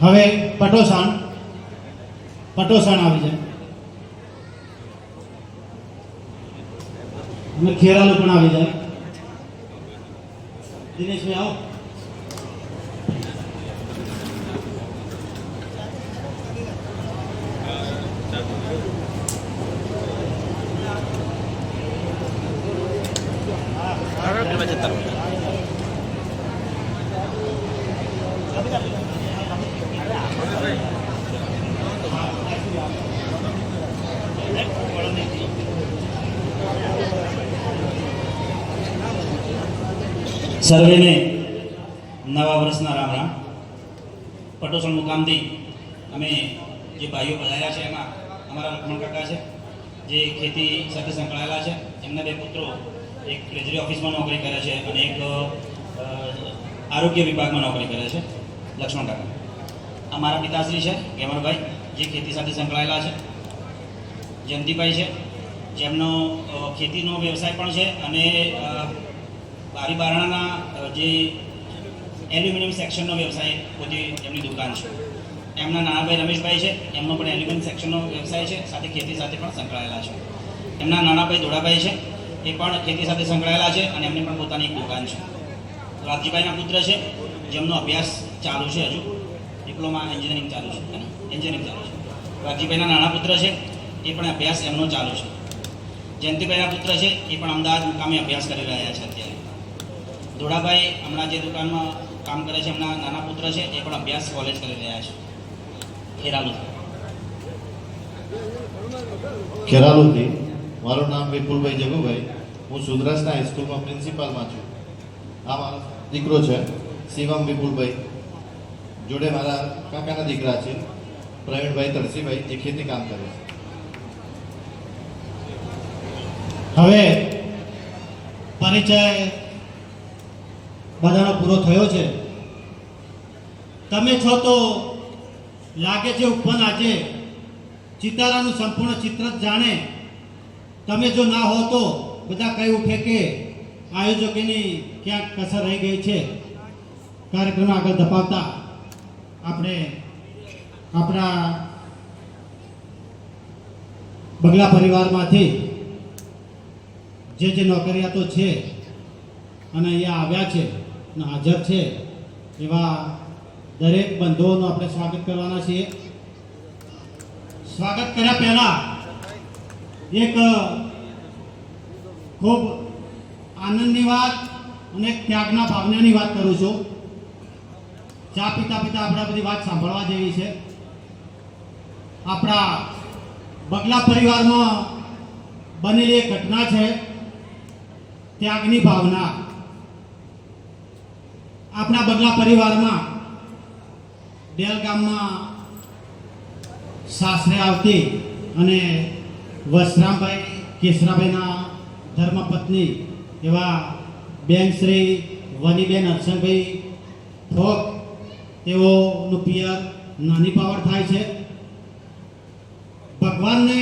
હવે પટોસાણ પટોસાણ આવી જાય. અને ખેરાલુ પણ આવી જાય. દિનેશભાઈ આવો. સર્વેને નવા વર્ષના રામ રામ. પટોસણ મુકામથી અમે જે ભાઈઓ બધાયા છે, એમાં અમારા લક્ષ્મણ કાકા છે, જે ખેતી સાથે સંકળાયેલા છે, એમના બે પુત્રો એક ટ્રેઝરી ઓફિસમાં નોકરી કરે છે અને એક આરોગ્ય વિભાગમાં નોકરી કરે છે, લક્ષ્મણ કાકા. અમારા પિતાશ્રી છે ગેમરભાઈ જે ખેતી સાથે સંકળાયેલા છે, જયંતિભાઈ છે, જેમનો ખેતીનો વ્યવસાય પણ છે અને બારી બારણાના જે એલ્યુમિનિયમ સેક્શનનો વ્યવસાય પોતે એમની દુકાન છે. એમના નાનાભાઈ રમેશભાઈ છે, એમનો પણ એલ્યુમિનિયમ સેક્શનનો વ્યવસાય છે, સાથે ખેતી સાથે પણ સંકળાયેલા છે. એમના નાનાભાઈ દોડાભાઈ છે, એ પણ ખેતી સાથે સંકળાયેલા છે અને એમની પણ પોતાની એક દુકાન છે. રાજજીભાઈના પુત્ર છે, જેમનો અભ્યાસ ચાલુ છે હજુ. ડિપ્લોમા એન્જિનિયરિંગ ચાલુ છે એન્જિનિયરિંગ ચાલુ છે. રાજજીભાઈના નાના પુત્ર છે, એ પણ અભ્યાસ એમનો ચાલુ છે. જયંતિભાઈના પુત્ર છે, એ પણ અમદાવાદ મુકામે અભ્યાસ કરી રહ્યા છે. ધોળાભાઈ હમણાં જે દુકાનમાં કામ કરે છે, એમના નાના પુત્ર છે એ પણ અભ્યાસ કોલેજ કરી રહ્યા છે. ખેરાલુ. ખેરાલુથી. મારું નામ વિપુલભાઈ જગુભાઈ. હું સુદ્રાસના હાઈસ્કૂલમાં પ્રિન્સિપાલમાં છું. આ મારો દીકરો છે, શિવમ વિપુલભાઈ. જોડે મારા કાકાના દીકરા છે, પ્રવીણભાઈ તળસીભાઈ, જે ખેતી કામ કરે છે. હવે પરિચય બધાનો પૂરો થયો છે. તમે છો તો લાગે છે ઉપવન આજે ચિતારાનું સંપૂર્ણ ચિત્ર જ જાણે. તમે જો ના હો તો બધા કહી ઉઠે કે આયોજકોની ક્યાંક કસર રહી ગઈ છે. કાર્યક્રમ આગળ ધપાવતા આપણે આપણા બગલા પરિવારમાંથી જે જે નોકરિયાતો છે અને અહીંયા આવ્યા છે હાજર છે. એવા દરેક બંધુઓનું આપણે સ્વાગત કરવાના છીએ. સ્વાગત કર્યા પહેલા એક ખૂબ આનંદની વાત અને ત્યાગના ભાવનાની વાત કરું છું. ચા પીતા પીતા આપણે બધી વાત સાંભળવા જેવી છે. આપણા બગલા પરિવારમાં બનેલી એક ઘટના છે. ત્યાગની ભાવના. આપણા બગલા પરિવારમાં ડેલ ગામમાં સાસરે આવતી અને વસરામભાઈ, કેસરાભાઈના ધર્મપત્ની એવા બેન શ્રી વનીબેન હર્ષણભાઈ ફોક તેઓનું પિયર નાની પાવર થાય છે. ભગવાનને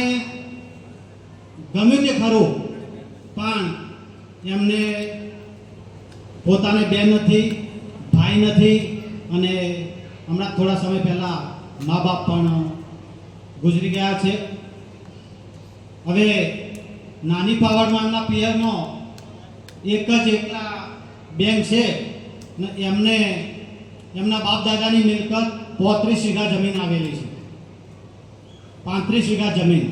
ગમ્યું તે ખરું, પણ એમને પોતાને બેન નથી. ભાઈ નથી અને હમણાં થોડા સમય પહેલાં મા બાપ પણ ગુજરી ગયા છે. હવે નાની પાવડમાં એમના પિયરમાં એક જ એકલા બેન છે એમને એમના બાપ દાદાની મિલકત પોત્રીસ વીઘા જમીન આવેલી છે. પાંત્રીસ વીઘા જમીન.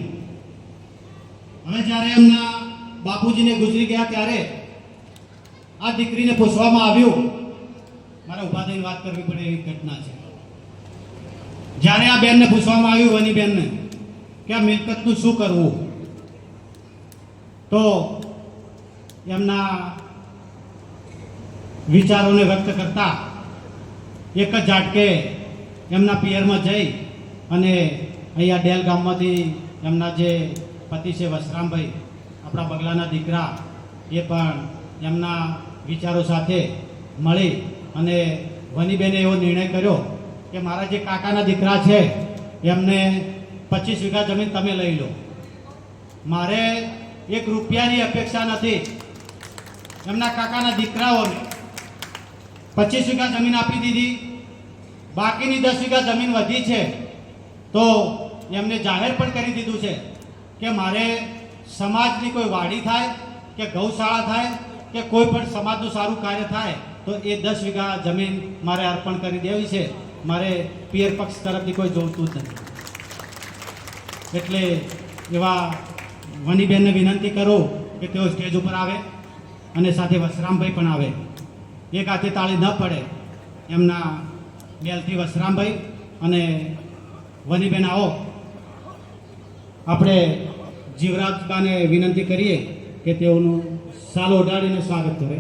હવે જ્યારે એમના બાપુજીને ગુજરી ગયા ત્યારે આ દીકરીને પૂછવામાં આવ્યું મારે ઊભા થઈને વાત કરવી પડે એવી ઘટના છે. જ્યારે આ બેનને પૂછવામાં આવ્યું વની બેનને કે આ મિલકતનું શું કરવું? તો એમના વિચારોને વ્યક્ત કરતા એક જ ઝાટકે એમના પિયરમાં જઈ અને અહીંયા ડેલ ગામમાંથી એમના જે પતિ છે વસરામભાઈ, આપણા બગલાના દીકરા, એ પણ એમના વિચારો સાથે મળી અને વનીબેને એવો નિર્ણય કર્યો કે મારા જે કાકાના દીકરા છે, એમને પચીસ વીઘા જમીન તમે લઈ લો. મારે એક રૂપિયાની અપેક્ષા નથી. એમના કાકાના દીકરાઓને પચીસ વીઘા જમીન આપી દીધી. બાકીની દસ વીઘા જમીન વધી છે, તો એમને જાહેર પણ કરી દીધું છે કે મારે સમાજની કોઈ વાડી થાય, કે ગૌશાળા થાય, કે કોઈ પણ સમાજનું સારું કાર્ય થાય તો એ દસ વીઘા જમીન મારે અર્પણ કરી દેવી છે. મારે પિયર પક્ષ તરફથી કોઈ જોતું જ નથી. એટલે એવા વનીબેનને વિનંતી કરું કે તેઓ સ્ટેજ ઉપર આવે અને સાથે વસરામભાઈ પણ આવે. એક હાથે તાળી ન પડે એમના બેલથી વસરામભાઈ અને વનીબેન આવો. આપણે જીવરાજબાને વિનંતી કરીએ કે તેઓનું સાલ ઓઢાડીને સ્વાગત કરે.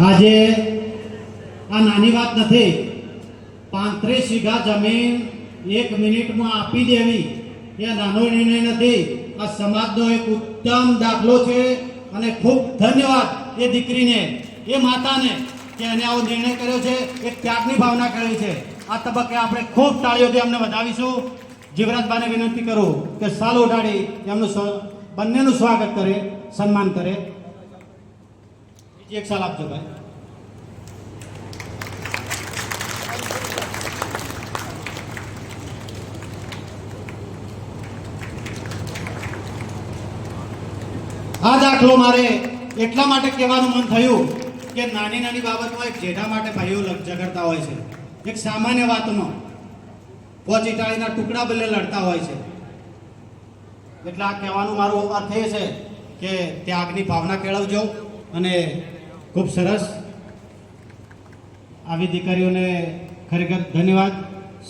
આજે આ નાની વાત નથી. પાંત્રીસ વીઘા જમીન એક મિનિટમાં આપી દેવી. એ નાનો નિર્ણય નથી. આ સમાજનો એક ઉત્તમ દાખલો છે અને ખૂબ ધન્યવાદ એ દીકરીને, એ માતાને કે એને આવો નિર્ણય કર્યો છે. એક ત્યાગની ભાવના કરી છે. આ તબક્કે આપણે ખૂબ તાળીઓથી અમને વધાવીશું. જીવરાજબાને વિનંતી કરું કે સાલ ઉડાડી એમનું બંનેનું સ્વાગત કરે, સન્માન કરે. એક સાલ આપજો ભાઈ આ દાખલો મારે એટલા માટે કહેવાનું મન થયું કે નાની નાની બાબતમાં એક જેઠા માટે ભાઈઓ ઝઘડતા હોય છે. એક સામાન્ય વાતમાં પોચ ઇટાળીના ટુકડા બદલે લડતા હોય છે. એટલે આ કહેવાનું મારો અર્થ એ છે કે ત્યાગની ભાવના કેળવજો અને ખૂબ સરસ. આવી દીકરીઓને ખરેખર ધન્યવાદ.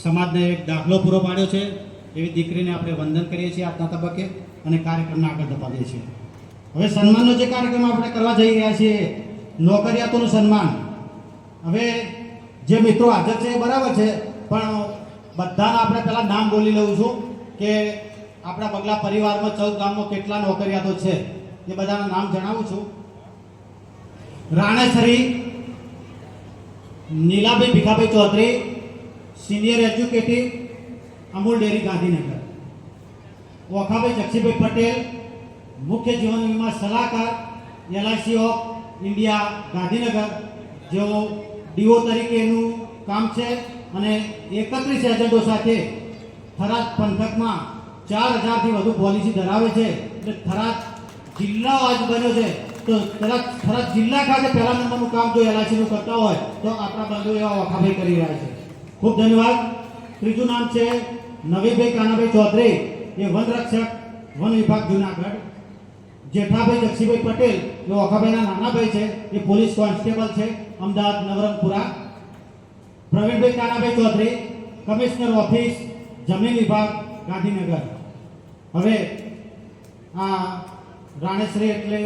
સમાજને એક દાખલો પૂરો પાડ્યો છે. એવી દીકરીને આપણે વંદન કરીએ છીએ આજના તબક્કે અને કાર્યક્રમને આગળ ધપાવીએ છીએ. હવે સન્માનનો જે કાર્યક્રમ આપણે કરવા જઈ રહ્યા છીએ, નોકરિયાતોનું સન્માન. હવે જે મિત્રો હાજર છે એ બરાબર છે, પણ બધાના આપણે પહેલાં નામ બોલી લઉં છું કે આપણા બગલા પરિવારમાં ચૌદ ગામમાં કેટલા નોકરિયાતો છે એ બધાના નામ જણાવું છું. Ranesari Nilabhai Bhikhabhai Chaudhary, senior executive, Amul dairy, Gandhinagar. Okhabhai Jakshibhai Patel, મુખ્ય જીવન વીમા સલાહકાર, એલઆઈસી ઓફ ઇન્ડિયા, ગાંધીનગર, જેઓ ડીઓ તરીકેનું કામ છે અને એકત્રીસ એજન્ટો સાથે થરાદ પંથકમાં ચાર હજારથી વધુ પોલિસી ધરાવે છે. એટલે થરાદ જિલ્લો આજ બન્યો છે. તો થરાદ થરાદ જિલ્લા ખાતે પહેલા નંબરનું કામ જો એલઆઈસીનું કરતા હોય, તો આપણા બંધુ એવા વખાભાઈ કરી રહ્યા છે. ખૂબ ધન્યવાદ. ત્રીજું નામ છે નવીભાઈ કાનાભાઈ ચૌધરી. એ વનરક્ષક વન વિભાગ જુનાગઢ. જેઠાભાઈ જક્ષીભાઈ પટેલ, એ ઓખાભાઈના નાના ભાઈ છે, એ પોલીસ કોન્સ્ટેબલ છે, અમદાવાદ નવરંગપુરા. પ્રવીણભાઈ કાનાભાઈ ચૌધરી, કમિશનર ઓફિસ, જમીન વિભાગ, ગાંધીનગર. હવે આ રાણેશ્રી એટલે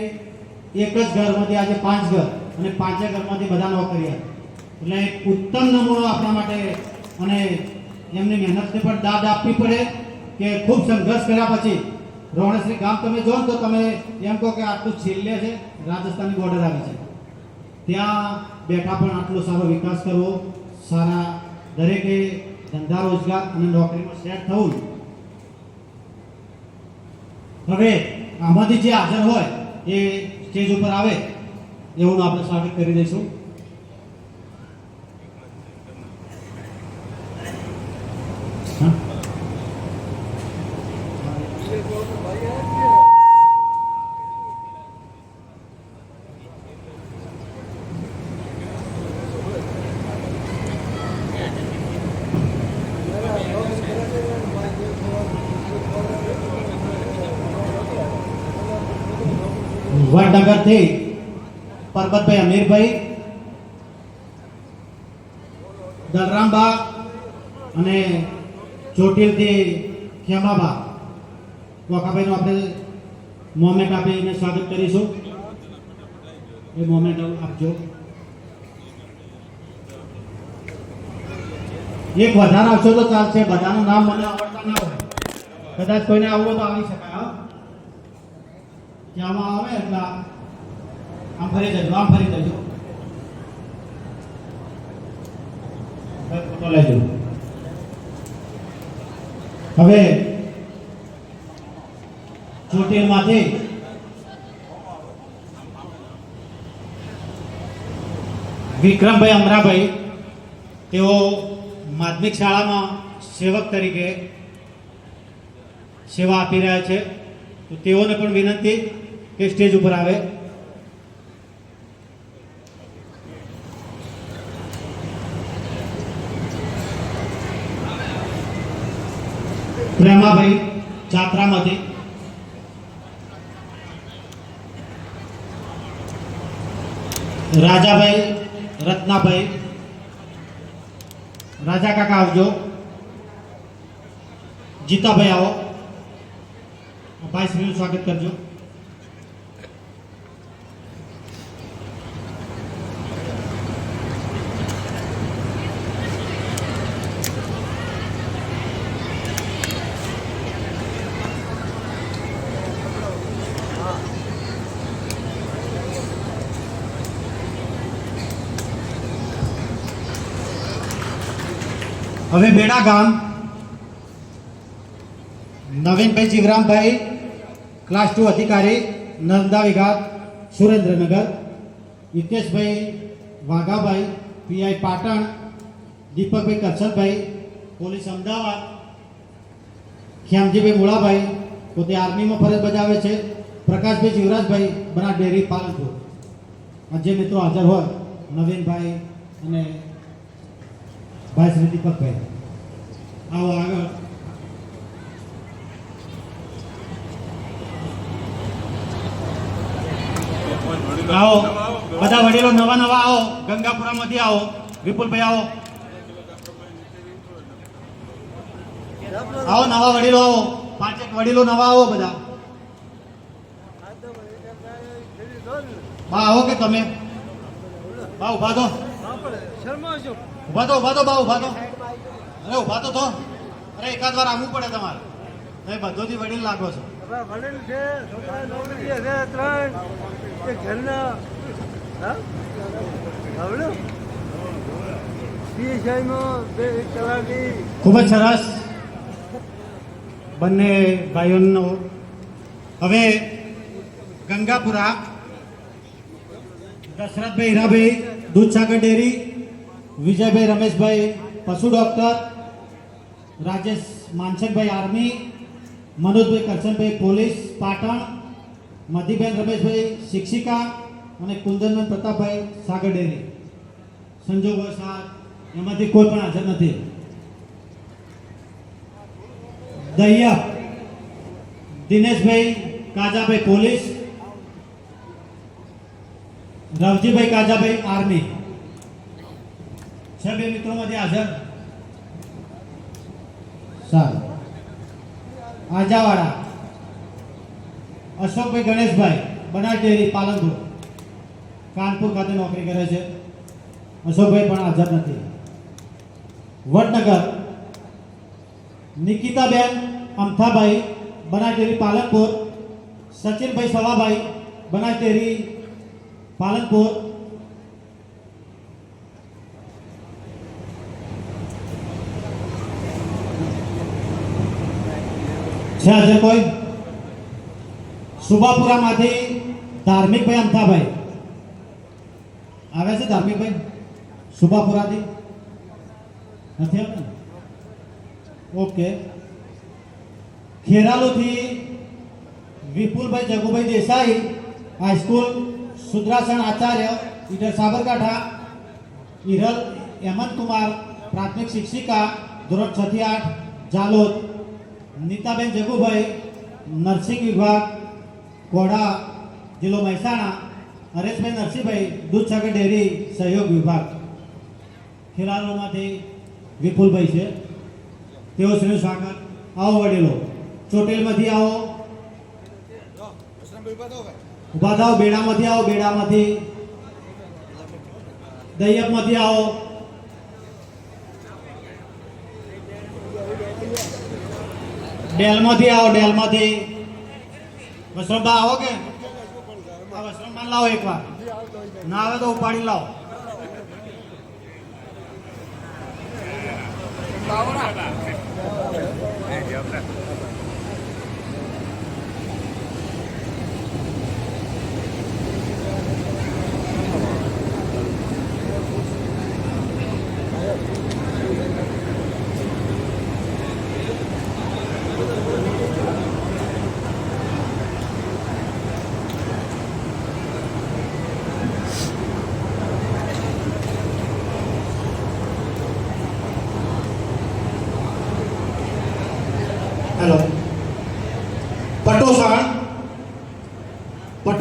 એક જ ઘરમાંથી આજે પાંચ ઘર અને પાંચે ઘરમાંથી બધા નોકરી એટલે એક ઉત્તમ નમૂનો આપણા માટે અને એમની મહેનતને પણ દાદ આપવી પડે કે ખૂબ સંઘર્ષ કર્યા પછી, રોહણશ્રી ગામ તમે જો તો તમે એમ કહો કે આટલું છેલ્લે છે, રાજસ્થાનની બોર્ડર આવે છે. ત્યાં બેઠા પણ આટલો સારો વિકાસ કરવો, સારા દરેકે ધંધા રોજગાર અને નોકરીમાં સેટ થવું. હવે આમાંથી જે હાજર હોય એ સ્ટેજ ઉપર આવે એવું આપણે સ્વાગત કરી દઈશું હા? વડનગરથી પરબતભાઈ અમીરભાઈ દલરામબા અને ચોટીલથી ખેમાબા વખાભાઈનું આપણે મોમેન્ટ આપીને સ્વાગત કરીશું. એ મોમેન્ટ આપજો. એક વધારે આવશો તો ચાલશે. બધાનું નામ મને આવડતા ના હોય. કદાચ કોઈને આવવું તો આવી શકાય, હા. ક્યાંમાં આવે એટલા આમ ફરી જજો, આમ ફરી જજો. ફોટો લેજો હવે ચોટીલમાંથી વિક્રમભાઈ અમરાભાઈ, તેઓ માધ્યમિક શાળામાં સેવક તરીકે સેવા આપી રહ્યા છે. તો તેઓને પણ વિનંતી કે સ્ટેજ ઉપર આવે. પ્રેમાભાઈ જાત્રામાંથી. રાજાભાઈ રત્નાભાઈ. રાજા કાકા આવજો. જીતાભાઈ આવો. ભાઈ શ્રીનું સ્વાગત કરજો. હવે બેડા ગામ. નવીનભાઈ જીવરામભાઈ ક્લાસ ટુ અધિકારી, નર્મદા વિભાગ, સુરેન્દ્રનગર. હિતેશભાઈ વાઘાભાઈ પીઆઈ પાટણ. દીપકભાઈ કરશનભાઈ પોલીસ અમદાવાદ. શ્યામજીભાઈ મુળાભાઈ, પોતે આર્મીમાં ફરજ બજાવે છે. પ્રકાશભાઈ જીવરાજભાઈ બના ડેરી પાલનપુર. આજે મિત્રો હાજર હોય, નવીનભાઈ અને ભાઈ શ્રી દીપકભાઈ આવો આગળ. આવો. બધા વડીલો નવા નવા આવો. ગંગાપુરામાંથી આવો. વિપુલભાઈ આવો. આવો, નવા વડીલો આવો. પાંચેક વડીલો નવા આવો બધા. બા, આવો કે તમે? બા, ઊભા તો. ઊભા તો ઊભા તો બા ઊભા તો. અરે ઊભા તો અરે એકાદ વાર આવવું પડે તમારે. તમે બધોથી વડીલ લાગો છો. વડીલ છે ખૂબ જ સરસ. બંને ભાઈઓનો. હવે ગંગાપુરા દશરથભાઈ હીરાભાઈ દૂધસાગર ડેરી વિજયભાઈ રમેશભાઈ, પશુ doctor Rajesh Manasakbhai army Manojbhai Karshanbhai police Patan Madhiben Rameshbhai શિક્ષિકા અને કુંદનબેન પ્રતાપભાઈ સાગર ડેરી સંજોગ એમાંથી કોઈ પણ હાજર નથી. દહિયા દિનેશભાઈ કાજાભાઈ પોલીસ રવજીભાઈ કાજાભાઈ આર્મી છે બે મિત્રોમાંથી હાજર? સારું. આંજાવાડા અશોકભાઈ ગણેશભાઈ, બનાસ ડેરી, પાલનપુર. કાનપુર ખાતે નોકરી કરે છે. અશોકભાઈ પણ હાજર નથી. વડનગર. નિકિતાબેન, અમથાભાઈ બનાટેરી પાલનપુર. સચિનભાઈ સવાભાઈ, બનાસ ડેરી, પાલનપુર. છે આજે કોઈ સુબાપુરામાંથી ધાર્મિકભાઈ અમથાભાઈ આવે છે ધાર્મિકભાઈ સુબાપુરાથી નથી આવતા ને? ઓકે ખેરાલુથી વિપુલભાઈ જગુભાઈ દેસાઈ હાઈસ્કૂલ સુદ્રાસણ આચાર્ય ઈડર સાબરકાંઠા હિરલ હેમંત કુમાર પ્રાથમિક શિક્ષિકા ધોરણ છ થી આઠ જાલોદ નીતાબેન જગુભાઈ નર્સિંગ વિભાગ, કોડા, જિલ્લો મહેસાણા, હરેશભાઈ નરસિંહભાઈ, દૂધસાગર ડેરી, સહયોગ વિભાગ. ખેરાલુમાંથી વિપુલભાઈ છે. તેઓ શ્રી સ્વાગત આવો વડીલો. ચોટેલમાંથી આવો. ઊભા થાવ બેડામાંથી આવો, બેડામાંથી. દૈયપમાંથી આવો. ડેલમાંથી આવો, ડેલમાંથી. વસંતબા આવો કે? આ લાવો એકવાર. ના આવે તો ઉપાડી લાવો. હેલો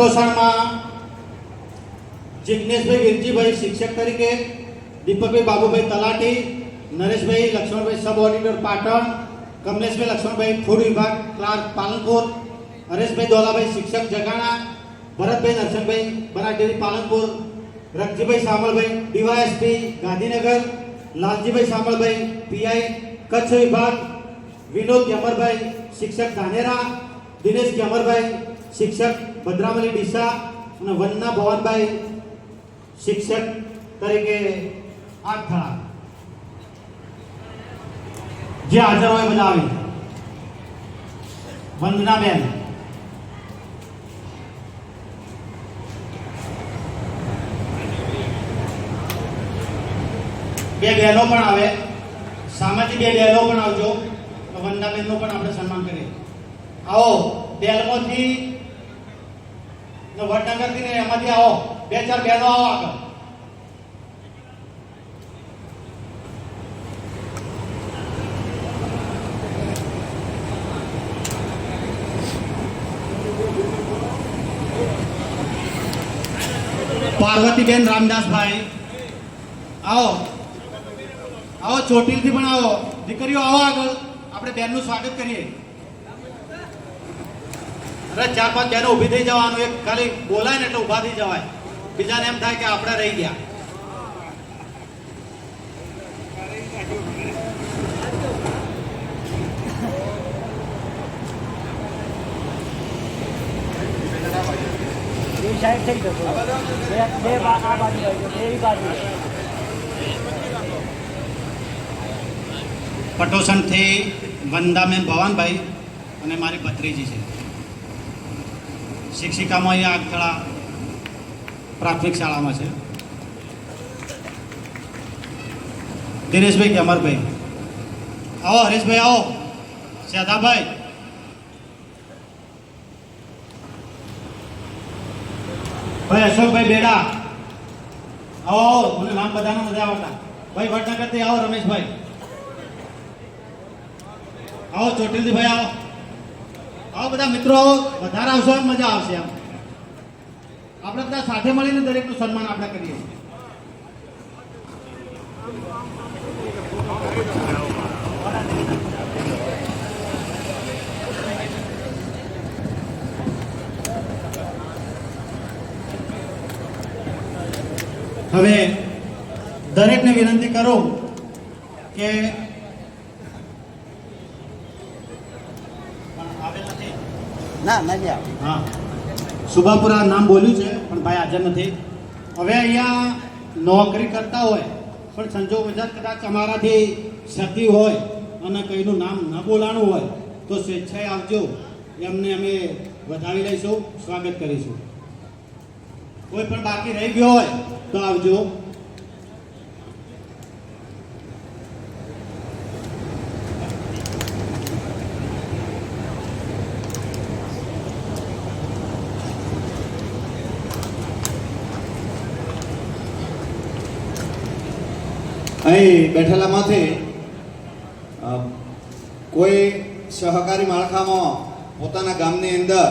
પટોસણમાં જિજ્ઞેશભાઈ વીરજીભાઈ શિક્ષક તરીકે દીપકભાઈ બાબુભાઈ તલાટી Nareshbhai Laxmanbhai sub auditor Patan Kamleshbhai Laxmanbhai food વિભાગ ક્લાર્ક પાલનપુર હરેશભાઈ દોલાભાઈ શિક્ષક Jagana Bharatbhai Narsinhbhai Banas dairy Palanpur Ragjibhai Samalbhai DYSP Gandhinagar Laljibhai Samalbhai PI Kutch વિભાગ વિનોદ ગ્યામરભાઈ શિક્ષક ધાનેરા દિનેશ ગ્યામરભાઈ શિક્ષક ભદ્રામલી ડીસા અને વંદના ભવનભાઈ શિક્ષક તરીકે આઠથળા જે હાજર હોય બધા આવી વંદનાબેન બે બહેનો પણ આવે. સામેથી બે બહેનો પણ આવજો. તો વંદનાબેનનું પણ આપણે સન્માન કરીએ. આવો ડેલમાંથી ને વડનગરથી ને એમાંથી આવો. બે ચાર બહેનો આવો આગળ. પાર્વતીબેન રામદાસભાઈ, આવો. આવો, ચોટીલથી પણ આવો. દીકરીઓ, આવો આગળ. આપણે બેનનું સ્વાગત કરીએ. અરે ચાર પાંચ બહેનો ઊભી થઈ જવાનું એક ખાલી બોલાય ને એટલે ઊભા થઈ જવાય. બીજાને એમ થાય કે આપણે રહી ગયા. સાઈડ થઈ જતો બે બે આ બાજુ આવી બાજુ. પટોસણથી વંદામેન ભવાનભાઈ અને મારી ભત્રીજી છે. શિક્ષિકામાં અહીંયા આગથળા પ્રાથમિક શાળામાં છે. દિનેશભાઈ કે અમરભાઈ? આવો, હરેશભાઈ આવો. શ્યાદાભાઈ ભાઈ, અશોકભાઈ બેડા. આવો મને નામ બધાના મજા આવતા ભાઈ, વડનગરથી આવો, રમેશભાઈ. આવો, ચોટીલથી ભાઈ આવો. આવો બધા મિત્રો, વધારે આવશો મજા આવશે એમ. આપણે બધા સાથે મળીને દરેકનું સન્માન આપણે કરીએ. હવે દરેકને વિનંતી કરું કે આવેલ નથી ના, નથી આવે હા. સુભાપુરા નામ બોલ્યું છે, પણ ભાઈ હાજર નથી. હવે અહીંયા નોકરી કરતા હોય, પણ સંજોગ વજાત કદાચ અમારાથી સતી હોય અને કઈનું નામ ન બોલાણું હોય, તો સ્વેચ્છાએ આવજો. એમને અમે વધાવી લઈશું, સ્વાગત કરીશું. કોઈ પણ બાકી રહી ગયો હોય, તો આવજો. અહીં બેઠેલામાંથી માંથી કોઈ સહકારી માળખામાં પોતાના ગામની અંદર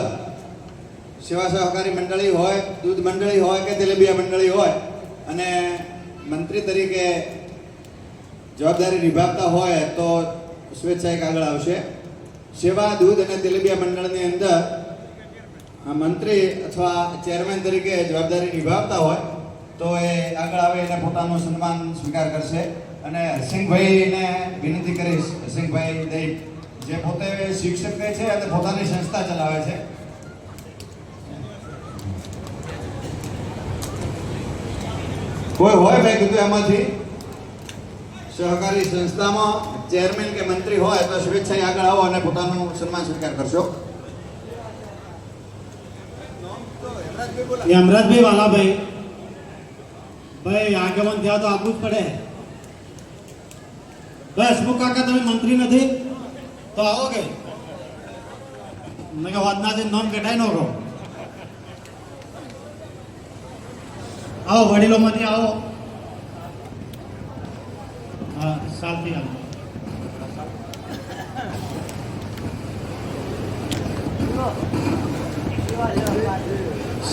સેવા સહકારી મંડળી હોય, દૂધ મંડળી હોય કે તેલેબિયા મંડળી હોય અને મંત્રી તરીકે જવાબદારી નિભાવતા હોય તો સ્વેચ્છાએ આગળ આવશે. સેવા, દૂધ અને તેલેબિયા મંડળની અંદર મંત્રી અથવા ચેરમેન તરીકે જવાબદારી નિભાવતા હોય તો એ આગળ આવે એને પોતાનું સન્માન સ્વીકાર કરશે. અને હરસિંહભાઈને વિનંતી કરીશ હરસિંહભાઈ દઈ, જે પોતે શિક્ષક છે અને પોતાની સંસ્થા ચલાવે છે. કોઈ હોય મેં કીધું એમાંથી? સહકારી સંસ્થામાં ચેરમેન કે મંત્રી હોય તો સ્વેચ્છાએ આગળ આવો અને પોતાનું સન્માન સ્વીકાર કરશો. યમરાજભાઈ વાલાભાઈ. ભાઈ આગમન થયા તો આપવું જ પડે. બસ હું કાકા, તમે મંત્રી નથી? તો આવો કે? મેં કે વાતનાથી નામ કઢાઈ કહો આવો, વડીલોમાંથી આવો. હા સાલથી આવો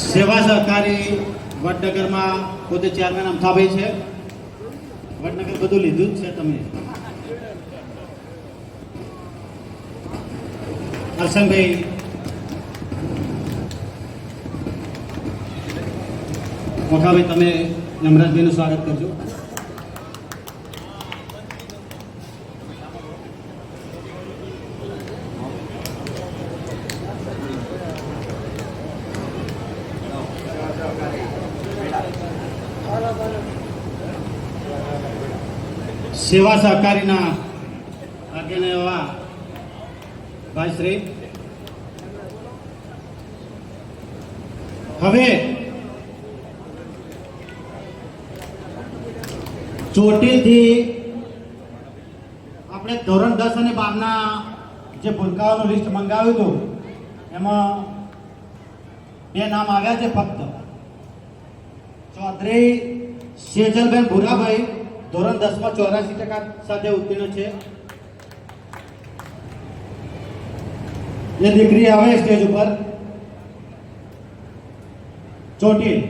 સેવા સહકારી વડનગરમાં પોતે ચેરમેન અમથાભાઈ છે. વડનગર બધું લીધું જ છે તમે. હરસંગભાઈ. મોટાભાઈ, તમે નમરાજભાઈનું સ્વાગત કરજો. સેવા સહકારીના આગળ એવા ભાઈશ્રી હવે ચોટીલથી આપણે ધોરણ દસ અને બારના જે ભૂલકાઓનું લિસ્ટ મંગાવ્યું હતું, એમાં બે નામ આવ્યા છે ફક્ત. ચૌધરી સેજલબેન ભુરાભાઈ ધોરણ દસમાં ચોરાસી ટકા સાથે ઉત્તીર્ણ છે. જે દીકરી આવે સ્ટેજ ઉપર, ચોટીલ.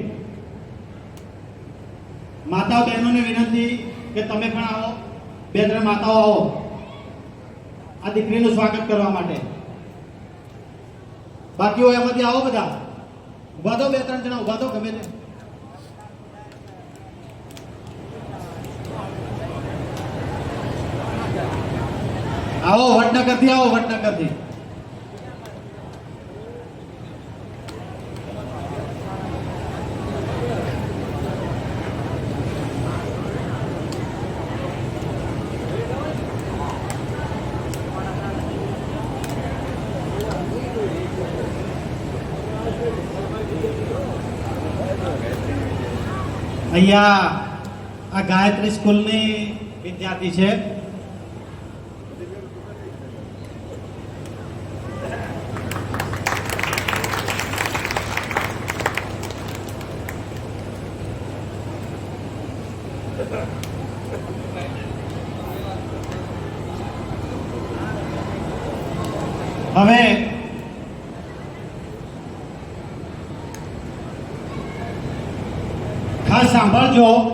માતાઓ બહેનોને વિનંતી કે તમે પણ આવો, બે ત્રણ માતાઓ આવો. આ દીકરીનું સ્વાગત કરવા માટે. બાકીઓ એમાંથી આવો બધા. ઊભા દો બે ત્રણ જણા ઊભા દો ગમે તે આવો વડનગરથી આવો વડનગરથી. અહીંયા આ ગાયત્રી સ્કૂલની વિદ્યાર્થી છે. હવે ખાસ સાંભળજો